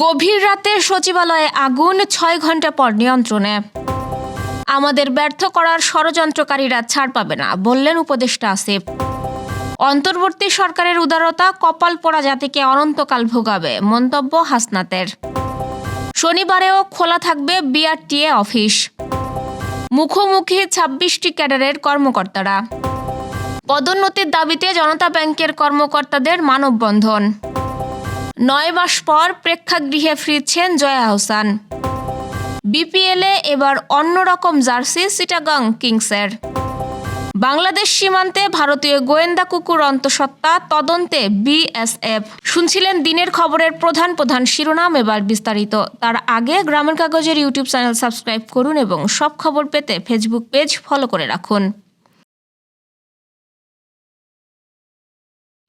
গভীর রাতে সচিবালয়ে আগুন ছয় ঘণ্টা পর নিয়ন্ত্রণে। আমাদের ব্যর্থ করার ষড়যন্ত্রকারীরা ছাড় পাবে না, বললেন উপদেষ্টা আসিফ। অন্তর্বর্তী সরকারের উদারতা কপাল পোড়া জাতিকে অনন্তকাল ভোগাবে, মন্তব্য হাসনাতের। শনিবারেও খোলা থাকবে বিআরটিএ অফিস। মুখোমুখি ছাব্বিশটি ক্যাডারের কর্মকর্তারা। পদোন্নতির দাবিতে জনতা ব্যাংকের কর্মকর্তাদের মানববন্ধন। নয় মাস পর প্রেক্ষাগৃহে ফিরছেন জয়া হোসান। বিপিএলে এবার অন্যরকম জার্সি সিটাগাং কিংসের। বাংলাদেশ সীমান্তে ভারতীয় গোয়েন্দা কুকুর অন্তঃসত্ত্বা তদন্তে বিএসএফ শুনছিলেন দিনের খবরের প্রধান প্রধান শিরোনাম এবার বিস্তারিত। তার আগে গ্রামের কাগজের ইউটিউব চ্যানেল সাবস্ক্রাইব করুন এবং সব খবর পেতে ফেসবুক পেজ ফলো করে রাখুন।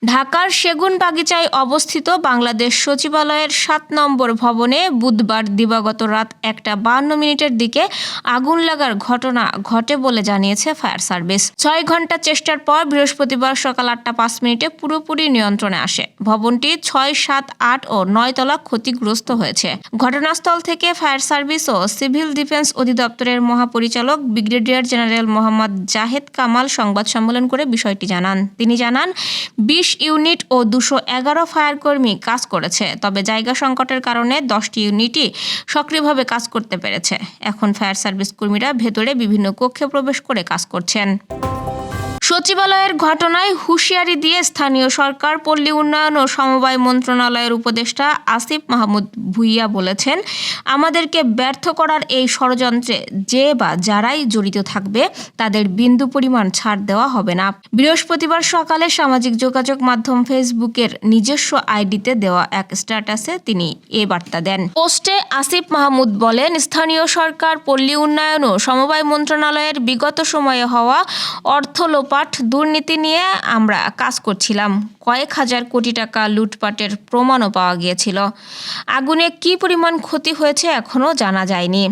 ঢাকার সেগুন বাগিচায় অবস্থিত বাংলাদেশ সচিবালয়ের সাত নম্বর ভবনে বুধবার দিবাগত রাত একটা বান্ন মিনিটের দিকে আগুন লাগার ঘটনা ঘটে বলে জানিয়েছে ফায়ার সার্ভিস। ছয় ঘণ্টা চেষ্টার পর বৃহস্পতিবার সকাল আটটা পাঁচ মিনিটে পুরোপুরি নিয়ন্ত্রণে আসে। ভবনটি ছয়, সাত, আট ও নয় তলা ক্ষতিগ্রস্ত হয়েছে। ঘটনাস্থল থেকে ফায়ার সার্ভিস ও সিভিল ডিফেন্স অধিদপ্তরের মহাপরিচালক ব্রিগেডিয়ার জেনারেল মোহাম্মদ জাহেদ কামাল সংবাদ সম্মেলন করে বিষয়টি জানান। তিনি জানান, বিশ ইউনিট ও দুশো এগারো ফায়ারকর্মী কাজ করেছে, তবে জায়গা সংকটের কারণে দশটি ইউনিটই সক্রিয়ভাবে কাজ করতে পেরেছে। এখন ফায়ার সার্ভিস কর্মীরা ভেতরে বিভিন্ন কক্ষে প্রবেশ করে কাজ করছেন। সচিবালয়ের ঘটনায় হুঁশিয়ারি দিয়ে স্থানীয় সরকার, পল্লী উন্নয়ন ও সমবায় মন্ত্রণালয়ের উপদেষ্টা আসিফ মাহমুদ ভুইয়া বলেছেন, আমাদেরকে ব্যর্থ করার এই ষড়যন্ত্রে যে বা যারাই জড়িত থাকবে, তাদের বিন্দু পরিমাণ ছাড় দেওয়া হবে না। বৃহস্পতিবার সকালে সামাজিক যোগাযোগ মাধ্যম ফেসবুকের নিজস্ব আইডিতে দেওয়া এক স্ট্যাটাসে তিনি এ বার্তা দেন। পোস্টে আসিফ মাহমুদ বলেন, স্থানীয় সরকার, পল্লী উন্নয়ন ও সমবায় মন্ত্রণালয়ের বিগত সময়ে হওয়া অর্থ লোপাট দুর্নীতি নিয়ে আমরা কাজ করছিলাম। কয়েক হাজার কোটি টাকা লুটপাটের প্রমাণও পাওয়া গিয়েছিল। আগুনে কি পরিমাণ ক্ষতি হয়েছে এখনও জানা যায়নি।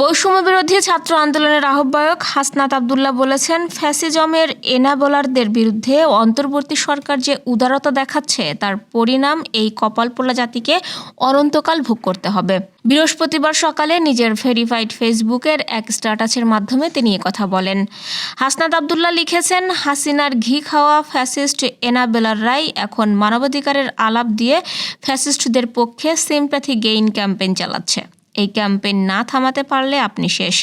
বৈষম্য বিরোধী ছাত্র আন্দোলনের আহ্বায়ক হাসনাত আবদুল্লাহ বলেছেন, ফ্যাসিজমের এনাবলারদের বিরুদ্ধে অন্তর্বর্তী সরকার যে উদারতা দেখাচ্ছে, তার পরিণাম এই কপালপোলা জাতিকে অনন্তকাল ভোগ করতে হবে। বৃহস্পতিবার সকালে নিজের ভেরিফাইড ফেসবুকের এক স্ট্যাটাসের মাধ্যমে তিনি কথা বলেন। হাসনাত আবদুল্লাহ লিখেছেন, হাসিনার ঘি খাওয়া ফ্যাসিস্ট এনাবেলাররাই এখন মানবাধিকারের আলাপ দিয়ে ফ্যাসিস্টদের পক্ষে সিম্প্যাথি গেইন ক্যাম্পেইন চালাচ্ছে। এই ক্যাম্পেইন না থামাতে পারলে আপনি শেষ।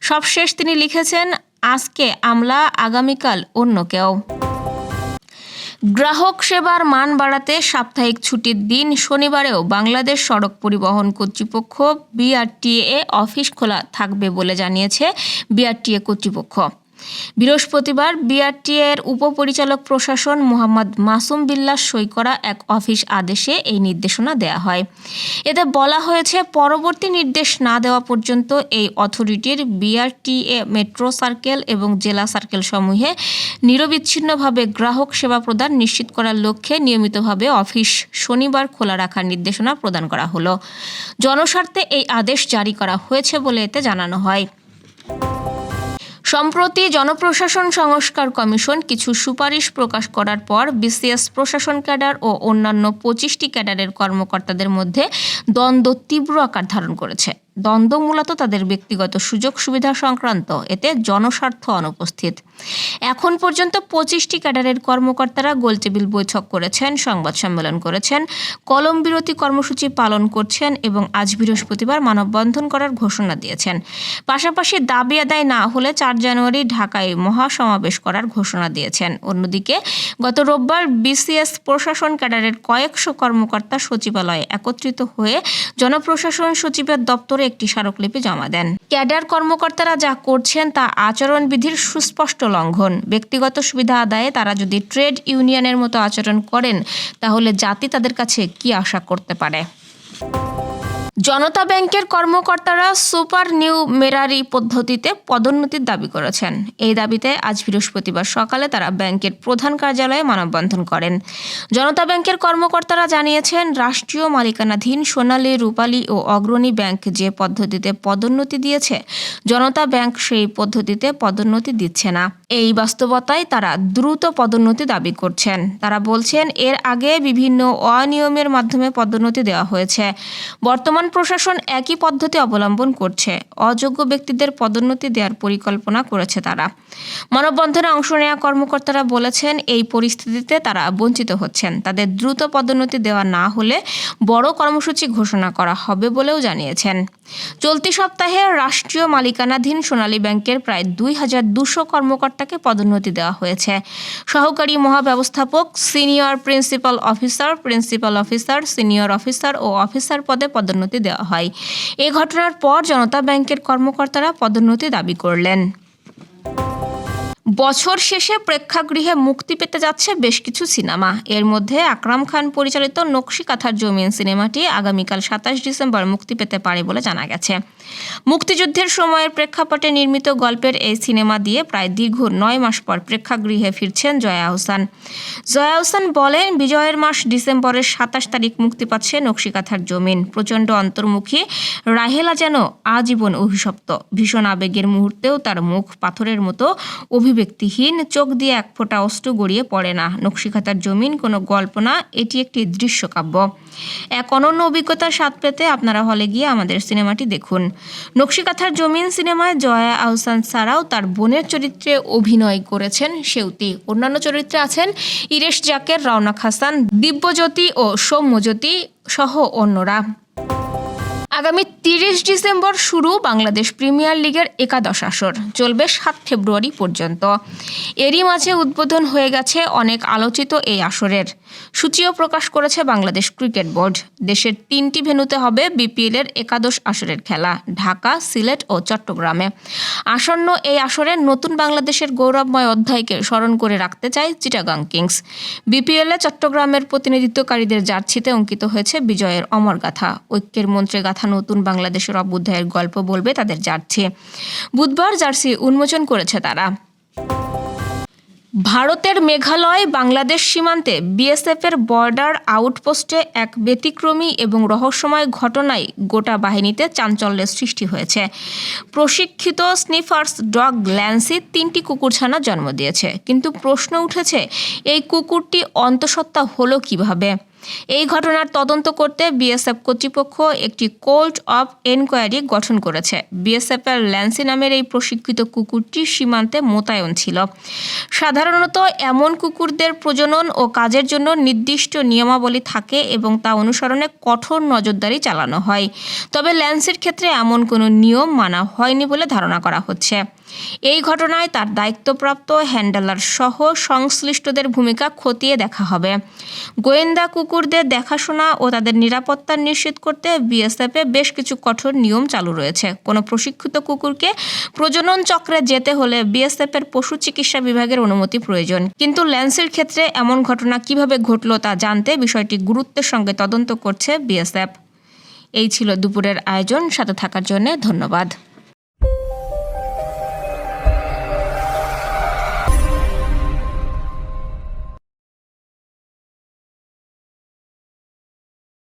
সবশেষ তিনি লিখেছেন, আজকে আমলা, আগামীকাল অন্য কেউ। গ্রাহক সেবার মান বাড়াতে সাপ্তাহিক ছুটির দিন শনিবারেও বাংলাদেশ সড়ক পরিবহন কর্তৃপক্ষ বিআরটিএ অফিস খোলা থাকবে বলে জানিয়েছে বিআরটিএ কর্তৃপক্ষ। বৃহস্পতিবার বিআরটিএ এর উপপরিচালক প্রশাসন মোহাম্মদ মাসুম বিল্লাহ সই করা এক অফিস আদেশে এই নির্দেশনা দেয়া হয়। এতে বলা হয়েছে, পরবর্তী নির্দেশ না দেওয়া পর্যন্ত এই অথরিটির বিআরটিএ মেট্রো সার্কেল এবং জেলা সার্কেল সমূহে নিরবিচ্ছিন্নভাবে গ্রাহক সেবা প্রদান নিশ্চিত করার লক্ষ্যে নিয়মিতভাবে অফিস শনিবার খোলা রাখার নির্দেশনা প্রদান করা হলো। জনস্বার্থে এই আদেশ জারি করা হয়েছে বলে এতে জানানো হয়। সম্প্রতি জনপ্রশাসন সংস্কার কমিশন কিছু সুপারিশ প্রকাশ করার পর বিসিএস প্রশাসন ক্যাডার ও অন্যান্য পঁচিশটি ক্যাডারের কর্মকর্তাদের মধ্যে দ্বন্দ্ব তীব্র আকার ধারণ করেছে। দ্বন্দ্ব মূলত তাদের ব্যক্তিগত সুযোগ সুবিধা সংক্রান্ত, এতে জনস্বার্থ অনুপস্থিত। এখন পর্যন্ত পঁচিশটি ক্যাডারের কর্মকর্তারা গোলটেবিল বৈঠক করেছেন, সংবাদ সম্মেলন করেছেন, কলম বিরতি কর্মসূচি পালন করছেন এবং আজ বৃহস্পতিবার মানববন্ধন করার ঘোষণা দিয়েছেন। পাশাপাশি দাবি আদায় না হলে চার জানুয়ারি ঢাকায় মহাসমাবেশ করার ঘোষণা দিয়েছেন। অন্যদিকে, গত রোববার বিসিএস প্রশাসন ক্যাডারের কয়েকশো কর্মকর্তা সচিবালয়ে একত্রিত হয়ে জনপ্রশাসন সচিবের দপ্তরে একটি স্মারকলিপি জমা দেন। ক্যাডার কর্মকর্তারা যা করছেন তা আচরণবিধির সুস্পষ্ট লঙ্ঘন। ব্যক্তিগত সুবিধা আদায়ে তারা যদি ট্রেড ইউনিয়নের মতো আচরণ করেন, তাহলে জাতি তাদের কাছে কি আশা করতে পারে? জনতা ব্যাংকের কর্মকর্তারা সুপার নিউ মেরারি পদ্ধতিতে পদোন্নতির দাবি করেছেন। এই দাবিতে আজ বৃহস্পতিবার সকালে তারা ব্যাংকের প্রধান কার্যালয়ে মানববন্ধন করেন। জনতা ব্যাংকের কর্মকর্তারা জানিয়েছেন, রাষ্ট্রীয় মালিকানাধীন সোনালী, রূপালী ও অগ্রণী ব্যাংক যে পদ্ধতিতে পদোন্নতি দিয়েছে, জনতা ব্যাংক সেই পদ্ধতিতে পদোন্নতি দিচ্ছে না। এই বাস্তবতায় তারা দ্রুত পদোন্নতি দাবি করছেন। তারা বলছেন, এর আগে বিভিন্ন অনিয়মের মাধ্যমে পদোন্নতি দেওয়া হয়েছে। বর্তমান প্রশাসন একই পদ্ধতি অবলম্বন করছে। অযোগ্য ব্যক্তিদের পদোন্নতি দেওয়ার পরিকল্পনা করেছে তারা। মানববন্ধনে অংশ নেওয়া কর্মকর্তারা বলেছেন, এই পরিস্থিতিতে তারা বঞ্চিত হচ্ছেন। তাদের দ্রুত পদোন্নতি দেওয়া না হলে বড় কর্মসূচি ঘোষণা করা হবে বলেও জানিয়েছেন। চলতি সপ্তাহে রাষ্ট্রীয় মালিকানাধীন সোনালী ব্যাংকের প্রায় দুই হাজার দুশো কর্মকর্তাকে পদোন্নতি দেওয়া হয়েছে। সহকারী মহাব্যবস্থাপক, senior principal officer principal officer, senior officer ও অফিসার পদে পদোন্নতি দেওয়া হয়। এ ঘটনার পর জনতা ব্যাংকের কর্মকর্তারা পদোন্নতি দাবি করলেন। বছর শেষে প্রেক্ষাগৃহে মুক্তি পেতে যাচ্ছে বেশ কিছু সিনেমা। এর মধ্যে আকরাম খান পরিচালিত নকশি কাঁথার জমিন সিনেমাটি আগামীকাল সাতাশ ডিসেম্বর মুক্তি পেতে পারে বলে জানা গেছে। মুক্তিযুদ্ধের সময়ের প্রেক্ষাপটে নির্মিত গল্পের এই সিনেমা দিয়ে প্রায় দীর্ঘ নয় মাস পর প্রেক্ষাগৃহে ফিরছেন জয়া আহসান। জয়া আহসান বলেন, বিজয়ের মাস ডিসেম্বরের সাতাশ তারিখ মুক্তি পাচ্ছে নকশিকাথার জমিন। প্রচণ্ড অন্তর্মুখী, রাহেলা যেন আজীবন অভিশপ্ত। ভীষণ আবেগের মুহূর্তেও তার মুখ পাথরের মতো অভিব্যক্তিহীন চোখ দিয়ে এক ফোঁটা অস্ত্র গড়িয়ে পড়ে না। নকশিকাথার জমিন, কোনো গল্প না, এটি একটি দৃশ্যকাব্য। এক অনন্য অভিজ্ঞতার স্বাদ পেতে আপনারা হলে গিয়ে আমাদের সিনেমাটি দেখুন। নকশিকাথার জমিন সিনেমায় জয়া আহসান ছাড়াও তার বোনের চরিত্রে অভিনয় করেছেন সেউতি। অন্যান্য চরিত্রে আছেন ইরেশ জাকের রওনাক হাসান দিব্যজ্যোতি ও সৌম্যজ্যোতি সহ অন্যরা। আগামী তিরিশ ডিসেম্বর শুরু বাংলাদেশ প্রিমিয়ার লিগের একাদশ আসর। চলবে সাত ফেব্রুয়ারি পর্যন্ত। এরই মাঝে উদ্বোধন হয়ে গেছে অনেক আলোচিত এই আসরের। সূচিও প্রকাশ করেছে বাংলাদেশ ক্রিকেট বোর্ড। দেশের তিনটি ভেন্যুতে হবে বিপিএল এর একাদশ আসরের খেলা, ঢাকা, সিলেট ও চট্টগ্রামে। আসন্ন এই আসরে নতুন বাংলাদেশের গৌরবময় অধ্যায়কে স্মরণ করে রাখতে চায় চিটাগাং কিংস। বিপিএলে চট্টগ্রামের প্রতিনিধিত্বকারীদের জার্সিতে অঙ্কিত হয়েছে বিজয়ের অমর গাথা ঐক্যের মন্ত্রে গাথা নতুন বাংলাদেশের অভ্যুদয়ের গল্প বলবে তাদের জার্সি। বুধবার জার্সি উন্মোচন করেছে তারা। ভারতের মেঘালয়, বাংলাদেশ সীমান্তে বিএসএফের বর্ডার আউটপোস্টে এক ব্যতিক্রমী এবং রহস্যময় ঘটনায় গোটা বাহিনীতে চাঞ্চল্যের সৃষ্টি হয়েছে। প্রশিক্ষিত স্নিফার্স ডগ ল্যান্সি তিনটি কুকুরছানা জন্ম দিয়েছে। কিন্তু প্রশ্ন উঠেছে, এই কুকুরটি অন্তঃসত্ত্বা হলো কীভাবে? এই ঘটনার তদন্ত করতে বিএসএফ কর্তৃপক্ষ একটি কোর্ট অফ এনকোয়ারি গঠন করেছে। বিএসএফের ল্যান্সি নামের এই প্রশিক্ষিত কুকুরটি সীমান্তে মোতায়েন ছিল। সাধারণত এমন কুকুরদের প্রজনন ও কাজের জন্য নির্দিষ্ট নিয়মাবলী থাকে এবং তা অনুসরণে কঠোর নজরদারি চালানো হয়। তবে ল্যান্সের ক্ষেত্রে এমন কোনো নিয়ম মানা হয়নি বলে ধারণা করা হচ্ছে। এই ঘটনায় তার দায়িত্বপ্রাপ্ত হ্যান্ডেলার সহ সংশ্লিষ্টদের ভূমিকা খতিয়ে দেখা হবে। গোয়েন্দা কুকুরদের দেখাশোনা ও তাদের নিরাপত্তা নিশ্চিত করতে বিএসএফে বেশ কিছু কঠোর নিয়ম চালু রয়েছে। কোনো প্রশিক্ষিত কুকুরকে প্রজনন চক্রে যেতে হলে বিএসএফ এর পশু চিকিৎসা বিভাগের অনুমতি প্রয়োজন। কিন্তু ল্যান্সের ক্ষেত্রে এমন ঘটনা কীভাবে ঘটলো তা জানতে বিষয়টি গুরুত্বের সঙ্গে তদন্ত করছে বিএসএফ। এই ছিল দুপুরের আয়োজন। সাথে থাকার জন্য ধন্যবাদ।